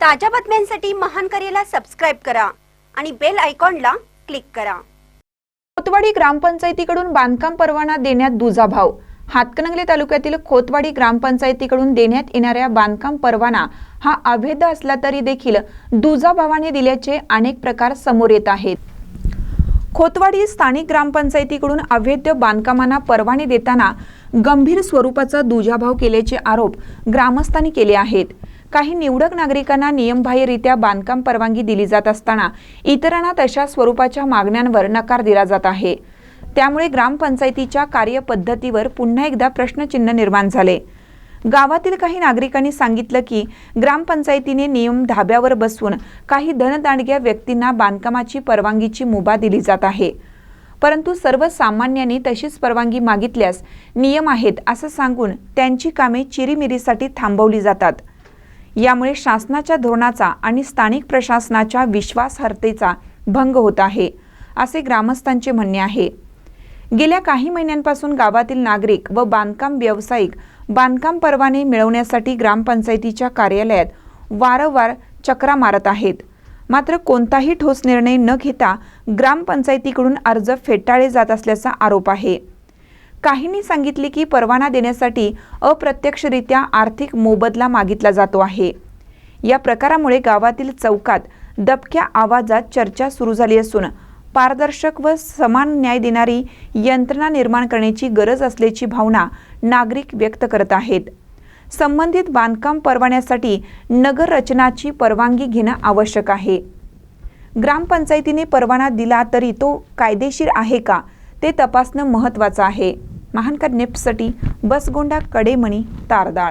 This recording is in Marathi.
ताज्या बातम्यांसाठी महान करेला सबस्क्राईब करा आणि बेल आयकॉनला क्लिक करा. खोतवाडी ग्रामपंचायतीकडून बांधकाम परवाना देण्यात दुजाभाव. हातकणंगले तालुक्यातील खोतवाडी ग्रामपंचायतीकडून देण्यात येणाऱ्या बांधकाम परवाना हा अवैध असला तरी देखील दुजाभावाने दिल्याचे अनेक प्रकार समोर येत आहेत. खोतवाडी स्थानिक ग्रामपंचायतीकडून अवैध बांधकामांना परवाने देताना गंभीर स्वरूपाचा दुजाभाव केल्याचे आरोप ग्रामस्थांनी केले आहेत. काही निवडक नागरिकांना नियमबाह्यरित्या बांधकाम परवानगी दिली जात असताना इतरांना तशा स्वरूपाच्या मागण्यांवर नकार दिला जात आहे. त्यामुळे ग्रामपंचायतीच्या कार्यपद्धतीवर पुन्हा एकदा प्रश्नचिन्ह निर्माण झाले. गावातील काही नागरिकांनी सांगितलं की ग्रामपंचायतीने नियम धाब्यावर बसवून काही धनदांडग्या व्यक्तींना बांधकामाची परवानगीची मुभा दिली जात आहे. परंतु सर्वसामान्यांनी तशीच परवानगी मागितल्यास नियम आहेत असं सांगून त्यांची कामे चिरीमिरीसाठी थांबवली जातात. यामुळे शासनाच्या धोरणाचा आणि स्थानिक प्रशासनाच्या विश्वासार्हतेचा भंग होत आहे असे ग्रामस्थांचे म्हणणे आहे. गेल्या काही महिन्यांपासून गावातील नागरिक व बांधकाम व्यावसायिक बांधकाम परवाने मिळवण्यासाठी ग्रामपंचायतीच्या कार्यालयात वारंवार चक्रा मारत आहेत. मात्र कोणताही ठोस निर्णय न घेता ग्रामपंचायतीकडून अर्ज फेटाळले जात असल्याचा आरोप आहे. काहींनी सांगितले की परवाना देण्यासाठी अप्रत्यक्षरित्या आर्थिक मोबदला मागितला जातो आहे. या प्रकारामुळे गावातील चौकात दबक्या आवाजात चर्चा सुरू झाली असून पारदर्शक व समान न्याय देणारी यंत्रणा निर्माण करण्याची गरज असल्याची भावना नागरिक व्यक्त करत आहेत. संबंधित बांधकाम परवान्यासाठी नगर रचनाची परवानगी घेणं आवश्यक आहे. ग्रामपंचायतीने परवाना दिला तरी तो कायदेशीर आहे का ते तपासणं महत्त्वाचं आहे. महानकर नेप्ससाठी बसगोंडा कडेमणी तारदाळ.